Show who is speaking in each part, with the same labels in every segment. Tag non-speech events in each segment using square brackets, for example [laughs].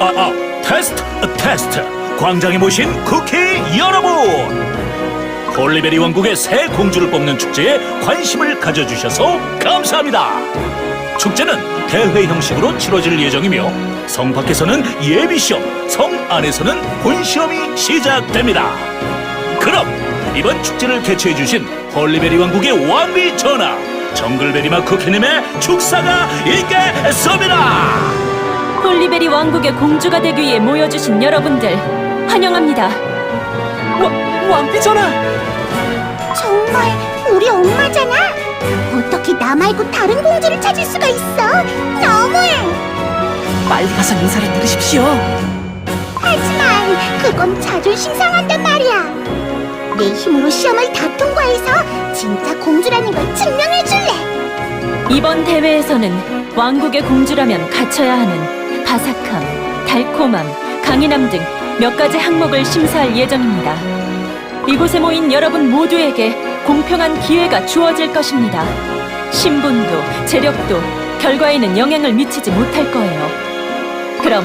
Speaker 1: 아, 아, 테스트, 테스트. 광장에 모신 쿠키 여러분. 홀리베리 왕국의 새 공주를 뽑는 축제에 관심을 가져주셔서 감사합니다. 축제는 대회 형식으로 치러질 예정이며 성 밖에서는 예비 시험, 성 안에서는 본 시험이 시작됩니다. 그럼 이번 축제를 개최해 주신 홀리베리 왕국의 왕비 전하 정글베리마 쿠키님의 축사가 있겠습니다.
Speaker 2: 홀리베리 왕국의 공주가 되기 위해 모여주신 여러분들 환영합니다.
Speaker 1: 왕비 전하.
Speaker 3: 정말 우리 엄마잖아. 어떻게 나 말고 다른 공주를 찾을 수가 있어? 너무해.
Speaker 4: 빨리 가서 인사를 드리십시오.
Speaker 3: 하지만 그건 자존심 상한단 말이야. 내 힘으로 시험을 다 통과해서
Speaker 2: 이번 대회에서는 왕국의 공주라면 갖춰야 하는 바삭함, 달콤함, 강인함 등 몇 가지 항목을 심사할 예정입니다. 이곳에 모인 여러분 모두에게 공평한 기회가 주어질 것입니다. 신분도, 재력도 결과에는 영향을 미치지 못할 거예요. 그럼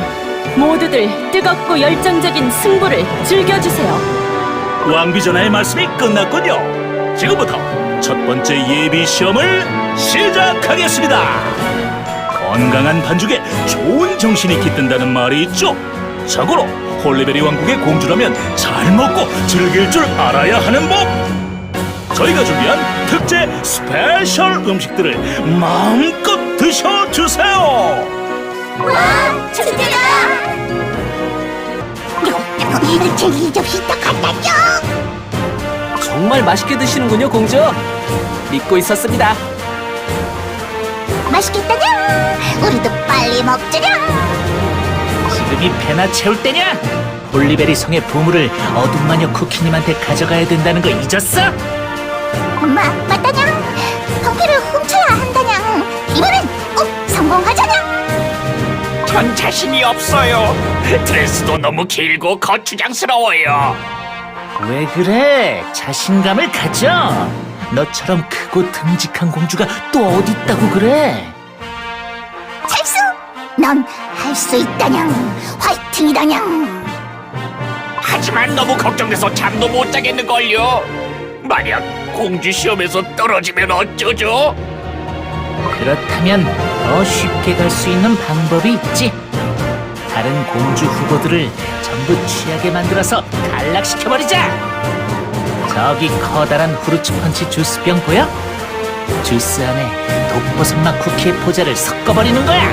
Speaker 2: 모두들 뜨겁고 열정적인 승부를 즐겨주세요.
Speaker 1: 왕비 전하의 말씀이 끝났군요. 지금부터 첫 번째 예비 시험을 시작하겠습니다. 건강한 반죽에 좋은 정신이 깃든다는 말이 있죠. 자고로 홀리베리 왕국의 공주라면 잘 먹고 즐길 줄 알아야 하는 법. 저희가 준비한 특제 스페셜 음식들을 마음껏 드셔주세요.
Speaker 3: 와, 축제다. 제일 접시 딱 갖다 줘.
Speaker 4: 정말 맛있게 드시는군요, 공주. 믿고 있었습니다.
Speaker 3: 맛있겠다냐? 우리도 빨리 먹자냐?
Speaker 5: 지금이 배나 채울 때냐? 홀리베리 성의 보물을 어둠 마녀 쿠키님한테 가져가야 된다는 거 잊었어?
Speaker 3: 마, 맞다냐? 성패를 훔쳐야 한다냐? 이번엔 꼭 성공하자냐?
Speaker 5: 전 자신이 없어요. 드레스도 너무 길고 거추장스러워요. 왜 그래? 자신감을 가져. 너처럼 크고 듬직한 공주가 또 어디 있다고 그래?
Speaker 3: 찰수, 넌 할 수 있다냐? 화이팅이다냐?
Speaker 5: 하지만 너무 걱정돼서 잠도 못 자겠는걸요. 만약 공주 시험에서 떨어지면 어쩌죠? 그렇다면 더 쉽게 갈 수 있는 방법이 있지. 다른 공주 후보들을 전부 취하게 만들어서 탈락시켜버리자. 저기 커다란 후르츠 펀치 주스병 보여? 주스 안에 독버섯맛 쿠키의 포자를 섞어버리는 거야.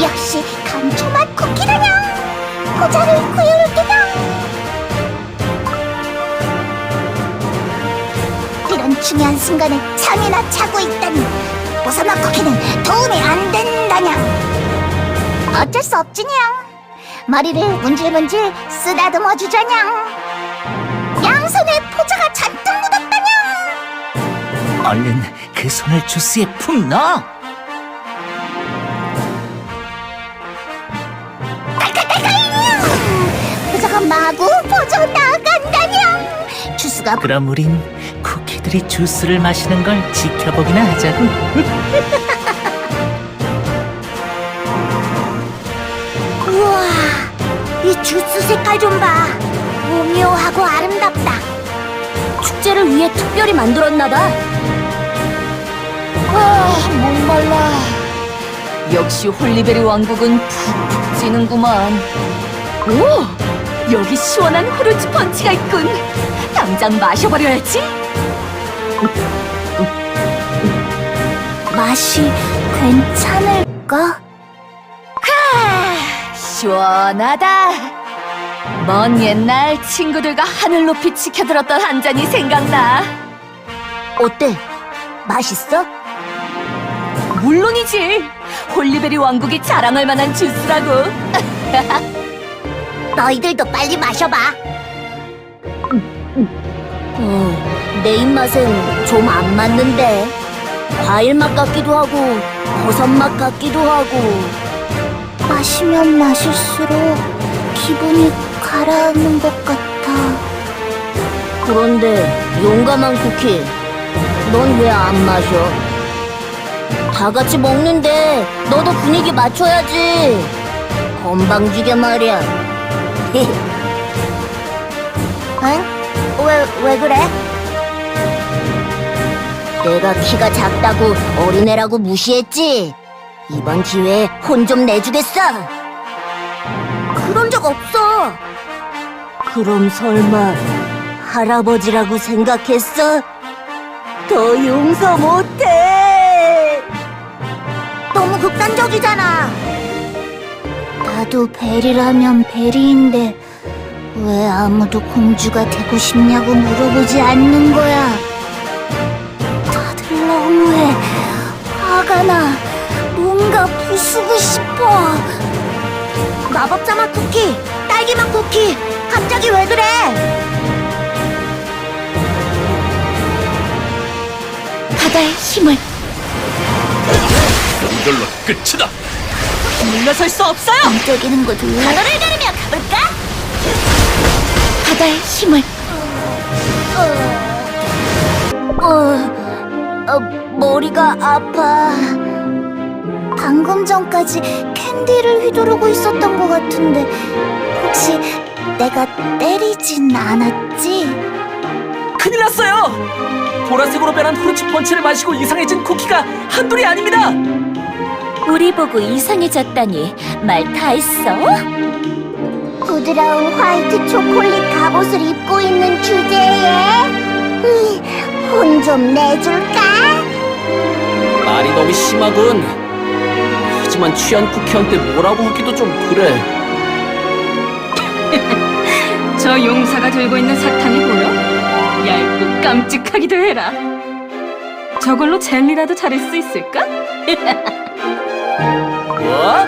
Speaker 3: 역시 감초맛 쿠키다냐? 포자를 구해올게냐? 이런 중요한 순간에 잠이나 자고 있다니 보사맛 쿠키는 도움이 안 된다냐? 어쩔 수 없지냥 머리를 문질문질 쓰다듬어 주자냥 양손에 포자가 잔뜩 묻었다냥
Speaker 5: 얼른 그 손을 주스에 푹 넣어.
Speaker 3: 포자가 마구 퍼져 나간다냥 주스가
Speaker 5: 그럼 우린 쿠키들이 주스를 마시는 걸 지켜보기나 하자고.
Speaker 3: 이 주스 색깔 좀 봐. 오묘하고 아름답다. 축제를 위해 특별히 만들었나 봐. 아, 목말라.
Speaker 2: 역시 홀리베리 왕국은 푹푹 찌는구만. 오! 여기 시원한 후르츠 펀치가 있군. 당장 마셔버려야지.
Speaker 3: 맛이 괜찮을까?
Speaker 2: 시원하다. 먼 옛날 친구들과 하늘 높이 치켜들었던 한 잔이 생각나.
Speaker 3: 어때? 맛있어?
Speaker 2: 물론이지. 홀리베리 왕국이 자랑할 만한 주스라고. [laughs]
Speaker 3: 너희들도 빨리 마셔봐. 어, 내 입맛엔 좀 안 맞는데. 과일 맛 같기도 하고, 버섯 맛 같기도 하고. 마시면 마실수록 기분이 가라앉는 것 같아. 그런데 용감한 쿠키, 넌 왜 안 마셔? 다 같이 먹는데 너도 분위기 맞춰야지. 건방지게 말이야. [laughs] 응? 왜, 왜 그래? 내가 키가 작다고 어린애라고 무시했지? 이번 기회에 혼 좀 내주겠어. 그런 적 없어. 그럼 설마 할아버지라고 생각했어? 더 용서 못해. 너무 극단적이잖아. 나도 베리라면 베리인데 왜 아무도 공주가 되고 싶냐고 물어보지 않는 거야. 다들 너무해. 화가 나. 뭔가 부수고 싶어. 마법자맛 쿠키, 딸기맛 쿠키, 갑자기 왜 그래? 바다의 힘을
Speaker 1: 이걸로 끝이다.
Speaker 2: 물러설 수 없어요.
Speaker 3: 반짝이는 거좀 바다를 가르며 가볼까? 바다의 힘을 어, 어, 어, 머리가 아파 방금 전까지 캔디를 휘두르고 있었던 것 같은데 혹시 내가 때리진 않았지?
Speaker 4: 큰일 났어요! 보라색으로 변한 후르츠 펀치를 마시고 이상해진 쿠키가 한둘이 아닙니다!
Speaker 2: 우리 보고 이상해졌다니 말 다 했어?
Speaker 3: 부드러운 화이트 초콜릿 갑옷을 입고 있는 주제에 혼 좀 내줄까?
Speaker 4: 말이 너무 심하군. 하지만 취한 쿠키한테 뭐라고 하기도 좀 그래. [laughs]
Speaker 2: 저 용사가 들고 있는 사탕이 보여? 얇고 깜찍하기도 해라. 저걸로 젤리라도 차릴 수 있을까? [laughs]
Speaker 4: 뭐?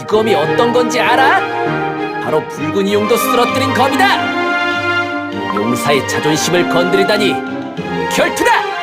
Speaker 4: 이 검이 어떤 건지 알아? 바로 붉은 이용도 쓰러뜨린 검이다! 용사의 자존심을 건드리다니 결투다!